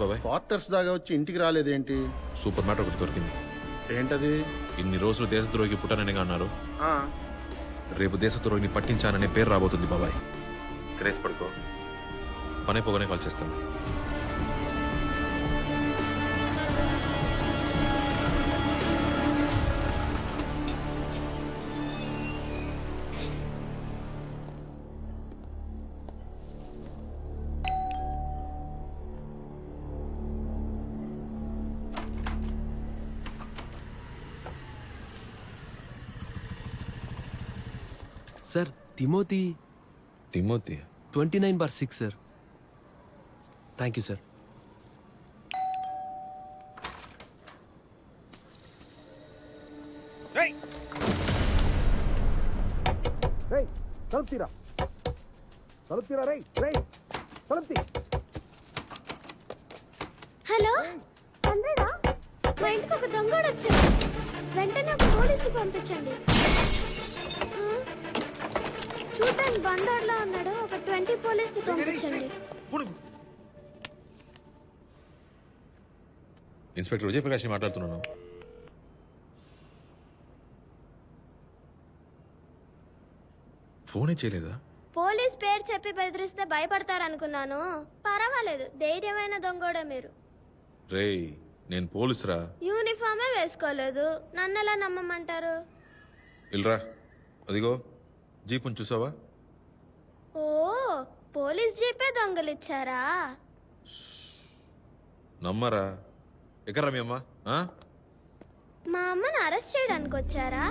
బాబాయ్. క్వార్టర్స్ దాకా వచ్చి ఇంటికి రాలేదేంటి? సూపర్ మ్యాటర్ ఒకటి దొరికింది. ఏంటది? ఇన్ని రోజులు దేశద్రోహికి పుట్టాననిగా అన్నారు. రేపు దేశద్రోహిని పట్టించాననే పేరు రాబోతుంది బాబాయ్. క్రేజ్ పడుకో. పనే పోగానే కాల్ చేస్తాను. Sir Timothy. Timothy? Twenty nine bar six sir. Thank you sir. Hello? చంద్రనా మా ఇంటికి ఒక దొంగడు వచ్చాడు వెంటనే ఒక పోలీసు పంపించండి? చూడటానికి ఉన్నాడు. ఒక ట్వంటీ పోలీసులు పంపించండి. ఇన్స్పెక్టర్ విజయప్రకాష్ మాట్లాడుతున్నాను. ఫోనే చేయలేదా? పోలీస్ పేరు చెప్పి బెదిరిస్తే భయపడతారనుకున్నాను. పర్వాలేదు ధైర్యమైన దొంగోడే మీరు. రేయ్ నేను పోలీసురా? యూనిఫామే వేసుకోలేదు. నన్నెలా నమ్మమంటారు? ఇల్రా అదిగో. జీపుని చూసావా? ఓ పోలీస్ జీపే దొంగలిచ్చారా? నమ్మరా? ఎక్కడ్రా మీ అమ్మ? ఆ? మా అమ్మని అరెస్ట్ చేయడానికి వచ్చారా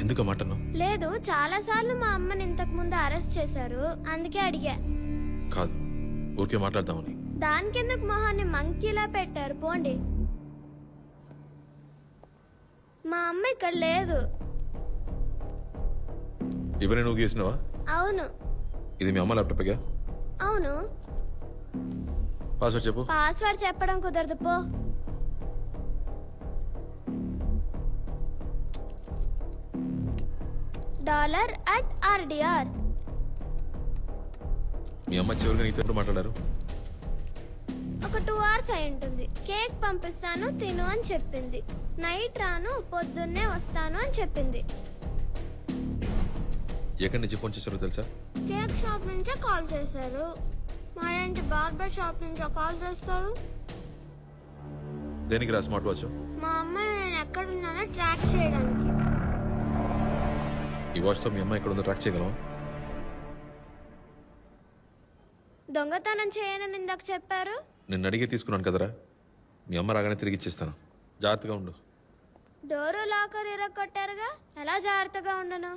ఎందుకు మాటను? లేదు చాలా సార్లు మా అమ్మని ఇంతకు ముందు అరెస్ట్ చేశారు. అందుకే అడిగా. కాదు ఊరికే మాట్లాడదామని. దానికెందుకు మొహాన్ని మంకీలా పెట్టారు? పోండి. మా అమ్మ ఇక్కడ లేదు. ఇవన్నీ నువ్వు గీసినావా? అవును. ఇది మీ అమ్మ ల్యాప్టాప్గా అవును. పాస్వర్డ్ చెప్పు. పాస్వర్డ్ చెప్పడం కుదరదు పో. డాలర్ అట్ ఆర్డిఆర్ మీ అమ్మ చివరిగా నీతో ఎప్పుడు మాట్లాడారు? ఒక టూ అవర్స్ అయి ఉంటుంది. కేక్ పంపిస్తాను తిను అని చెప్పింది. నైట్ రాను పొద్దున్నే వస్తాను అని చెప్పింది. ఎక్కడి నుంచి ఫోన్ చేశారో తెలుసా? కేక్ షాప్ నుంచే కాల్ చేశారు. మా ఏంటి బార్బర్ షాప్ నుంచో కాల్ చేస్తారు? దేనికి రా స్మార్ట్ వాచ్? మా అమ్మ నేను ఎక్కడున్నానో ట్రాక్ చేయడానికి. ఈ వాచ్తో మీ అమ్మ ఎక్కడ ఉందో ట్రాక్ చేయగలవా? దొంగతనం చేయనని ఇందాక చెప్పారు? నిన్ను అడిగి తీసుకున్నాను కదరా. మీ అమ్మ రాగానే తిరిగి ఇచ్చేస్తాను. జాగ్రత్తగా ఉండు. డోరు లాకర్ ఇరగొట్టారుగా? ఎలా జాగ్రత్తగా ఉండను?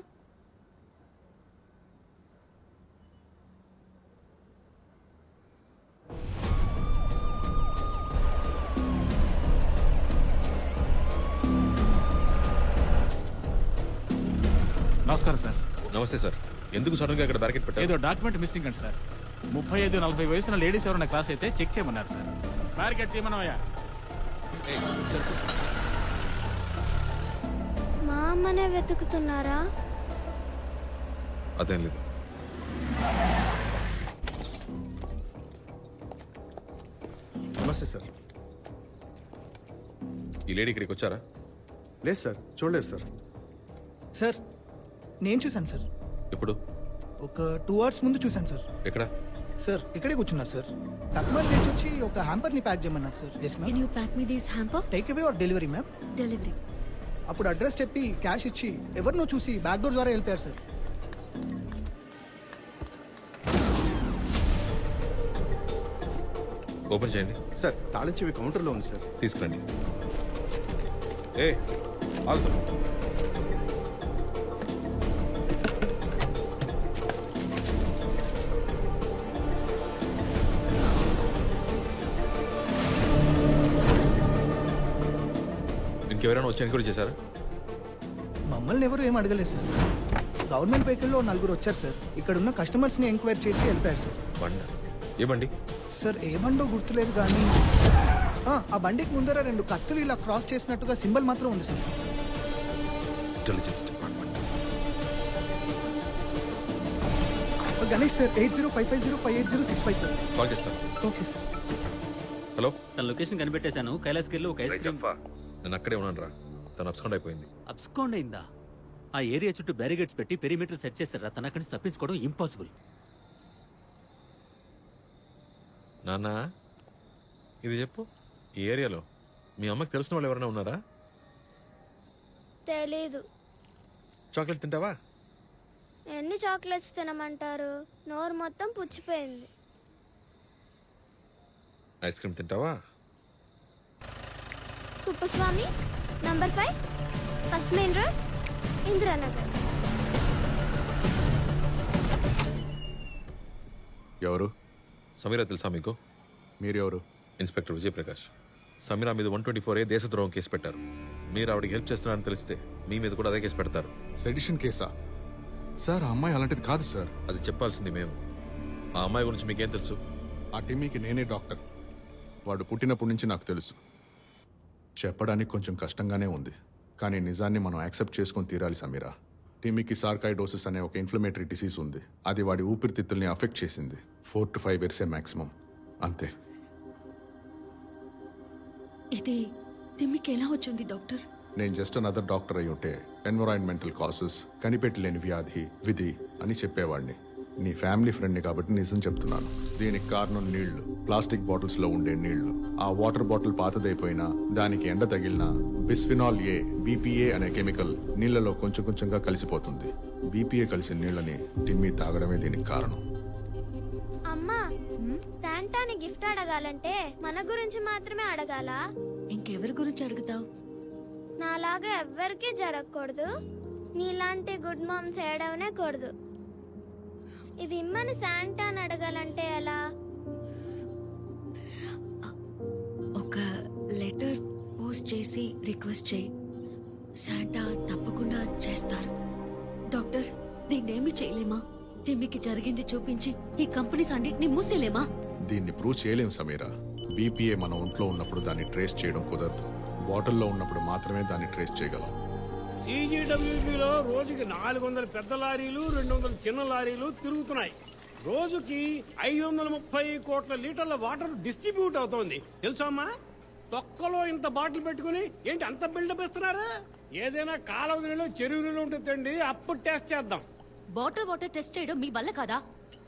నమస్కారం సార్. నమస్తే సార్. ఎందుకు సడన్గా ఇక్కడ బ్యారికేట్ పెట్టారు? ఏదో డాక్యుమెంట్ మిస్సింగ్ అండి సార్. ముప్పై ఐదు నలభై వయసున్న లేడీస్ ఎవరైనా క్లాస్ అయితే చెక్ చేయమన్నారు సార్. బ్యారికేడ్ చేయమనమయ్యా మా అమ్మనే వెతుకుతున్నారా? అదేం లేదు. నమస్తే సార్. ఈ లేడీ ఇక్కడికి వచ్చారా? లేదు సార్. చూడలేదు సార్. సార్ నేను చూశాను సార్. ఎప్పుడు? ఒక టూ అవర్స్ ముందు చూశాను సార్. ఎక్కడ? సార్ ఇక్కడే కూర్చున్నారు సార్. కస్టమర్ చేసి వచ్చి ఒక హ్యాంపర్ని ప్యాక్ చేయమన్నారు sir. Yes Can ma'am you pack me this hamper? Take away or delivery ma'am Delivery. అప్పుడు అడ్రస్ చెప్పి క్యాష్ ఇచ్చి ఎవరినో చూసి బ్యాక్ డోర్ ద్వారా వెళ్ళిపోయారు సార్. ఓపెన్ చేయండి. సార్ తాళం చెవి కౌంటర్లో ఉంది సార్. తీసుకురండి. ఏ ఆగు. ఇంకెవరైనా వచ్చి ఎన్క్వైరీ చేశారా? మమ్మల్ని ఎవరు ఏం అడగలేదు సార్. గవర్నమెంట్ వెహికల్లో నలుగురు వచ్చారు సార్. ఇక్కడ ఉన్న కస్టమర్స్ని ఎంక్వైరీ చేసి వెళ్ళిపోయారు సార్. బండ. ఏ బండి? సార్ ఏ బండో గుర్తులేదు కానీ ఆ, ఆ బండికి ముందర రెండు కత్తులు ఇలా క్రాస్ చేసినట్టుగా సింబల్ మాత్రం ఉంది sir. Intelligence department Ganesh sir eight zero five five zero five eight zero six five sir. Call చేస్తాను. Okay sir. హలో తన లొకేషన్ కనిపెట్టేశాను. వెళ్ళి ఒక ఐస్ క్రీమ్ నేను అక్కడే ఉన్నాను రా. తను అబ్స్కౌండ్ అయిపోయింది. అబ్స్కౌండ్ అయిందా? ఆ ఏరియా చుట్టూ బ్యారిగేట్స్ పెట్టి పెరిమీటర్ సెట్ చేశారా తన అక్కడి నుంచి తప్పించుకోవడం ఇంపాసిబుల్ నాన్న ఇది చెప్పు. ఈ ఏరియాలో మీ అమ్మకి తెలిసిన వాళ్ళు ఎవరైనా ఉన్నారా? తెలీదు. చాక్లెట్ తింటావా? ఎన్ని చాక్లెట్స్ తినమంటారు? నోరు మొత్తం పుచ్చిపోయింది. ఐస్ క్రీమ్ తింటావా? Kuppuswamy number five first main road Indiranagar. ఎవరు? సమీరా తెలుసా మీకు? మీరెవరు? ఇన్స్పెక్టర్ విజయప్రకాష్. సమీరా మీద వన్ ట్వంటీ ఫోర్ ఏ దేశద్రోహం కేసు పెట్టారు. మీరు ఆవిడకి హెల్ప్ చేస్తున్నారని తెలిస్తే మీ మీద కూడా అదే కేసు పెడతారు. సెడిషన్ కేసా? సార్ ఆ అమ్మాయి అలాంటిది కాదు సార్. అది చెప్పాల్సింది మేము. ఆ అమ్మాయి గురించి మీకేం తెలుసు? ఆ టిమ్మీకి నేనే డాక్టర్. వాడు పుట్టినప్పటి నుంచి నాకు తెలుసు. చెప్పడానికి కొంచెం కష్టంగానే ఉంది. కానీ నిజాన్ని మనం యాక్సెప్ట్ చేసుకొని తీరాలి సమీరా. టిమ్మీకి సార్కాయిడోసిస్ అనే ఒక ఇన్ఫ్లమేటరీ డిసీజ్ ఉంది. అది వాడి ఊపిరితిత్తుల్ని అఫెక్ట్ చేసింది. ఫోర్ టు ఫైవ్ ఇయర్సే మాక్సిమం. అంతే. ఇది తిమ్మికి ఎలా వచ్చింది డాక్టర్? నేను జస్ట్ అనదర్ డాక్టర్ అయి ఉంటే ఎన్విరాన్మెంటల్ కాసెస్ కనిపెట్టలేని వ్యాధి విధి అని చెప్పేవాడిని. నీ ఫ్యామిలీ ఫ్రెండ్ని కాబట్టి నిజం చెప్తున్నాను. దీనికి కారణం నీళ్ళు. ప్లాస్టిక్ బాటిల్స్లో ఉండే నీళ్ళు. ఆ వాటర్ బాటిల్ పాతదైపోయినా దానికి ఎండ తగిలినా బిస్ఫినాల్ ఏ బీపీఏ అనే కెమికల్ నీళ్ళలో కొంచెం కొంచెంగా కలిసిపోతుంది. బీపీఏ కలిసిన నీళ్ళని టిమ్మి తాగడమే దీనికి కారణం. అమ్మా శాంటాని గిఫ్ట్ అడగాలంటే మన గురించి మాత్రమే అడగాల? ఇంకెవరి గురించి అడుగుతావు? నాలాగా ఎవ్వరికీ జరగకూడదు. నీలాంటి గుడ్ మామ్స్ ఏడవనే కూడదు. ఇది ఇమ్మని శాంటాని అడగాలంటే ఎలా? ఒక లెటర్ పోస్ట్ చేసి రిక్వెస్ట్ చేయి. శాంటా తప్పకుండా చేస్తారు. డాక్టర్ దీన్నేమి చేయలేమా? తిమ్మికి జరిగింది చూపించి ఈ కంపెనీస్ అన్నిటిని మూసేలేమా దీన్ని ప్రూవ్ చేయలేం సమీరా. బీపీఏ మన ఒంట్లో ఉన్నప్పుడు దాన్ని ట్రేస్ చేయడం కుదరదు. బాటిల్లో ఉన్నప్పుడు మాత్రమే దాన్ని ట్రేస్ చేయగలం. సీజీడబ్ల్యూపీలో రోజుకి నాలుగు వందల పెద్ద లారీలు రెండు వందల చిన్న లారీలు తిరుగుతున్నాయి. రోజుకి ఐదు వందల ముప్పై కోట్ల లీటర్ల వాటర్ డిస్ట్రిబ్యూట్ అవుతోంది. తెలుసా అమ్మా? తొక్కలో ఇంత బాటిల్ పెట్టుకుని ఏంటి అంత బిల్డప్ ఇస్తున్నారు? ఏదైనా కాలువ నీళ్ళు చెరువు నీళ్ళు ఉంటుందండి అప్పుడు టెస్ట్ చేద్దాం. బాటిల్ వాటర్ టెస్ట్ చేయడం మీ వల్ల కాదా?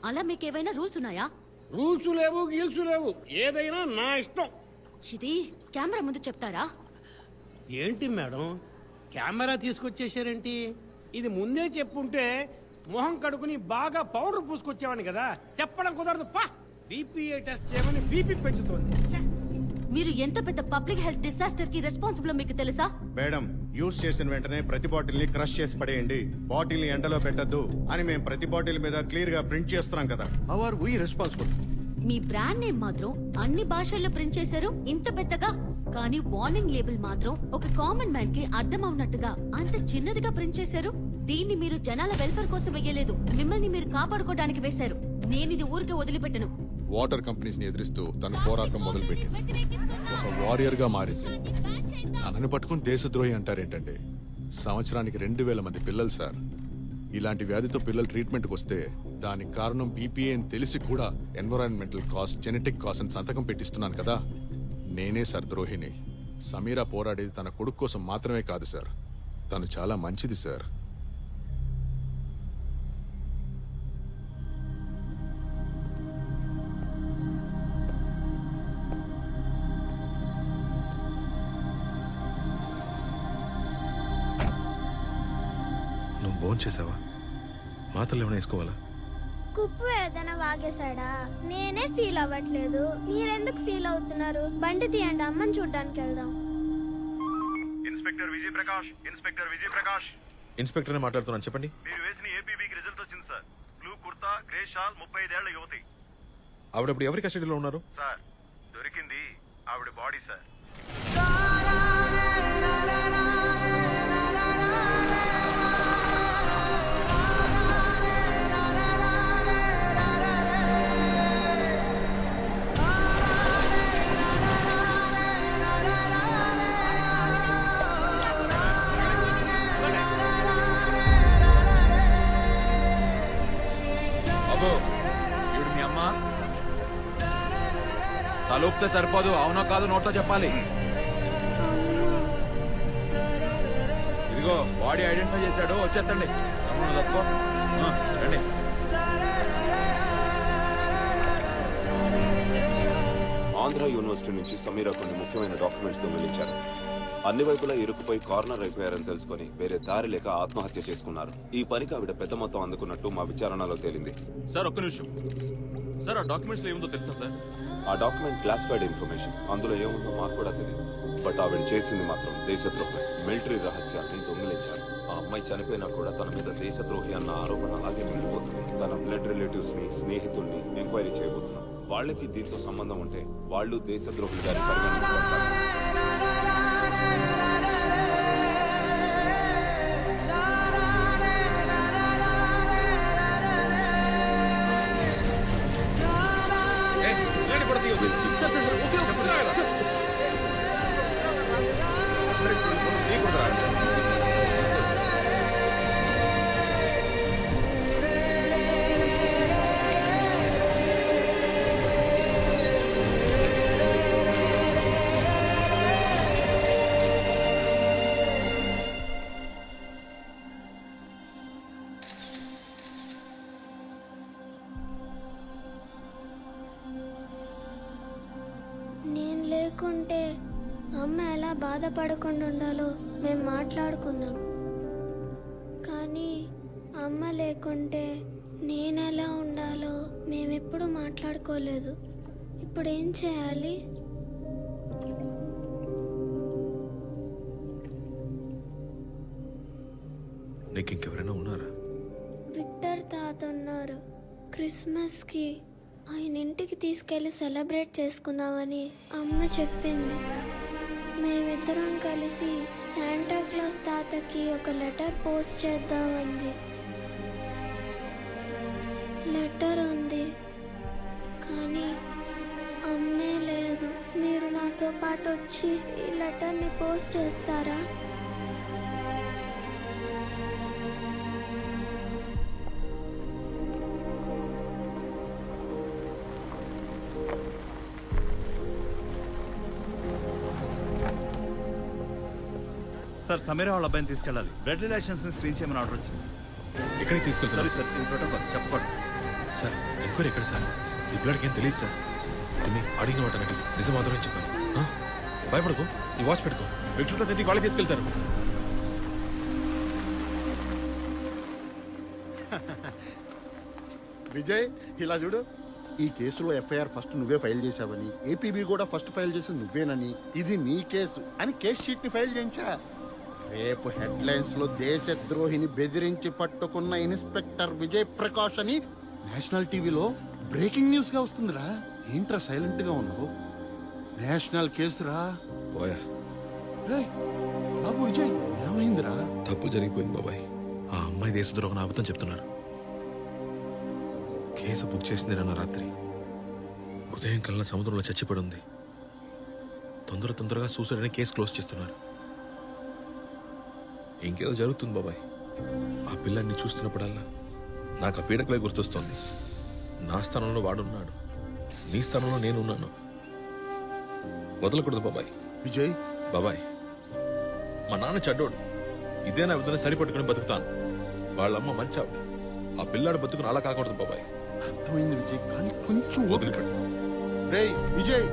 అలా మీకేమైనా రూల్స్ ఉన్నాయా? రూల్స్ లేవు గీల్స్ లేవు. ఏదైనా నా ఇష్టం. ఇది కెమెరా ముందు చెప్తారా? ఏంటి మేడం? కెమెరా తీసుకొచ్చేసారేంటి? ఇది ముందే చెప్పుంటే మొహం కడుకుని బాగా పౌడర్ పూసుకొచ్చేవాడిని కదా. చెప్పడం కుదరదు. పా! బీపీఏ టెస్ట్ చేయమని బీపీ పెంచుతోంది! మీరు ఎంత పెద్ద పబ్లిక్ హెల్త్ డిసాస్టర్కి రెస్పాన్సిబుల్ మీకు తెలుసా? మేడం యూజ్ చేసిన వెంటనే ప్రతి బాటిల్ని క్రష్ చేసి పడేయండి. బాటిల్ని ఎండలో పెట్టద్దు అని మేము ప్రతి బాటిల్ మీద క్లియర్గా ప్రింట్ చేస్తున్నాం కదా. అవర్ వీ రెస్పాన్సిబుల్ మీ బ్రాండ్ నేమ్ మాత్రం అన్ని భాషల్లో ప్రింట్ చేశారు. ఇంత పెద్దగా కానీ వార్నింగ్ లేబుల్ మాత్రం ఒక కామన్ మ్యాన్కి అర్థం అవునట్టుగా అంత చిన్నదిగా ప్రింట్ చేశారు. దీన్ని మీరు జనాల వెల్ఫేర్ కోసం వేయలేదు మిమ్మల్ని మీరు కాపాడుకోవడానికి వేశారు. నేను ఇది ఊరికే వదిలిపెట్టను. వాటర్ కంపెనీస్ని ఎదిరిస్తూ తన పోరాటం మొదలుపెట్టింది ఒక వారియర్గా మారింది తనని పట్టుకుని దేశద్రోహి అంటారేంటండి? సంవత్సరానికి రెండు వేల మంది పిల్లలు సార్. ఇలాంటి వ్యాధితో పిల్లలు ట్రీట్మెంట్కి వస్తే దానికి కారణం బీపీఏ అని తెలిసి కూడా ఎన్విరాన్మెంటల్ కాస్ట్ జెనెటిక్ కాస్ట్ అని సంతకం పెట్టిస్తున్నాను కదా. నేనే సార్ ద్రోహిని సమీరా పోరాడేది తన కొడుకు కోసం మాత్రమే కాదు సార్. తను చాలా మంచిది సార్. నువ్వు భోంచేసావా? మాత్రలు ఏమైనా వేసుకోవాలా? కుప్పు ఏదైనా వాగేశాడా? నేనే ఫీల్ అవ్వట్లేదు. మీరెందుకు ఫీల్ అవుతున్నారు? బండి తీయండి అమ్మని చూడ్డానికి వెళ్దాం. ఇన్స్పెక్టర్ విజయ్ ప్రకాష్ ఇన్స్పెక్టర్ విజయ్ ప్రకాష్ ఇన్స్పెక్టర్నే మాట్లాడుతున్నాను చెప్పండి. మీరు వేసిన ఏపీబీకి రిజల్ట్ వచ్చింది sir. Blue kurta grey shawl ముప్పై ఐదేళ్ళ యువతి. ఆవిడప్పుడు ఎవరి కస్టడీలో ఉన్నారు? సార్ దొరికింది ఆవిడ బాడీ సార్. తలుపుతే సరిపోదు. అవునో కాదు నోట్లో చెప్పాలి. ఇదిగో బాడీ ఐడెంటిఫై చేశాడు. వచ్చేస్తండి తమ్ముడు తప్పుకో. ఆ, రండి. ఆంధ్ర యూనివర్సిటీ నుంచి సమీరా కొన్ని ముఖ్యమైన డాక్యుమెంట్స్ దొంగిలించారు. అన్ని వైపులా ఇరుక్కుపోయి కార్నర్ అయిపోయారని తెలుసుకొని వేరే దారి లేక ఆత్మహత్య చేసుకున్నారు. ఈ పనికి ఆవిడ పెద్ద మొత్తం అందుకున్నట్టు మా విచారణలో తేలింది. సార్ ఒక్క నిమిషం. సార్ ఆ డాక్యుమెంట్స్లో ఏముందో తెలుసా సార్? ఆ డాక్యుమెంట్ క్లాసిఫైడ్ ఇన్ఫర్మేషన్. అందులో ఏముందో మాకు కూడా తెలియదు. బట్ ఆవిడ చేసింది మాత్రం దేశద్రోహం మిలిటరీ రహస్యాన్ని దొంగిలించారు. ఆ అమ్మాయి చనిపోయినా కూడా తన మీద దేశద్రోహి అన్న ఆరోపణ అలాగే మిగిలిపోతుంది. తన బ్లడ్ రిలేటివ్స్ని స్నేహితుల్ని ఎంక్వైరీ చేయబోతున్నాం. వాళ్ళకి దీంతో సంబంధం ఉంటే వాళ్ళు దేశద్రోహులుగా గారి పరిగణించబడతారు బాధపడకుండా ఉండాలో మేము మాట్లాడుకున్నాం. కానీ అమ్మ లేకుంటే నేనెలా ఉండాలో మేమెప్పుడు మాట్లాడుకోలేదు. ఇప్పుడు ఏం చేయాలి? నీకు ఇంకెవరైనా ఉన్నారా? విక్టర్ తాత ఉన్నారు క్రిస్మస్కి ఆయన ఇంటికి తీసుకెళ్ళి సెలబ్రేట్ చేసుకుందామని అమ్మ చెప్పింది. మేమిద్దరం కలిసి శాంటాక్లాస్ తాతకి ఒక లెటర్ పోస్ట్ చేద్దామంది లెటర్ ఉంది. కానీ అమ్మే లేదు. మీరు నాతో పాటు వచ్చి ఈ లెటర్ని పోస్ట్ చేస్తారా? సార్ సమీరా వాళ్ళ అబ్బాయిని తీసుకెళ్ళాలి. బ్లడ్ రిలేషన్స్ని స్క్రీన్ చేయమని ఆర్డర్ వచ్చింది. ఎక్కడికి తీసుకెళ్తారు సార్ ఇది ప్రోటోకాల్ చెప్పకూడదు. సార్ ఎంక్వైరీ ఎక్కడ సార్? ఈ బ్లడ్కి ఏం తెలియదు సార్. అన్ని అడిగిన వాటనటి నిజం మాత్రమే చెప్పాను. ఆ? భయపడకు ఈ వాచ్ పెట్టుకో. వ్యక్తులతో తింటికి వాళ్ళే తీసుకెళ్తారు. విజయ్ ఇలా చూడు. ఈ కేసులో ఎఫ్ఐఆర్ ఫస్ట్ నువ్వే ఫైల్ చేశావని ఏపీబీ కూడా ఫస్ట్ ఫైల్ చేసి నువ్వేనని. ఇది నీ కేసు అని కేస్ షీట్ని ఫైల్ చేయించా. రేపు హెడ్ లైన్స్లో దేశద్రోహిని బెదిరించి పట్టుకున్న ఇన్స్పెక్టర్ విజయ్ ప్రకాష్ అని నేషనల్ టీవీలో బ్రేకింగ్ న్యూస్గా వస్తుందిరా. ఏంట్రా సైలెంట్గా ఉన్నావు? నేషనల్ కేసురా. పోయా. రే బాబు విజయ్ ఏమైందిరా? తప్పు జరిగిపోయింది బాబాయ్. ఆ అమ్మాయి దేశద్రోహం అబద్ధం చెప్తున్నారు. కేసు బుక్ చేసింది నిన్న రాత్రి. ఉదయం కల్లా సముద్రంలో చచ్చిపడి ఉంది. తొందర తొందరగా సూసైడ్ అని కేసు క్లోజ్ చేస్తున్నారు. ఇంకేదో జరుగుతుంది బాబాయ్. ఆ పిల్లాన్ని చూస్తున్నప్పుడల్లా నాకు ఆ పీడకలే గుర్తొస్తుంది. నా స్థానంలో వాడున్నాడు. నీ స్థానంలో నేనున్నాను. వదలకూడదు బాబాయ్. విజయ్? బాబాయ్ మా నాన్న చెడ్డోడు. ఇదే నా విధంగా సరిపట్టుకుని బతుకుతాను. వాళ్ళమ్మ మంచి ఆవిడ ఆ పిల్లాడు బతుకుని అలా కాకూడదు బాబాయ్. అర్థమైంది విజయ్ కానీ కొంచెం వదిలిపెట్టు. రేయ్ విజయ్!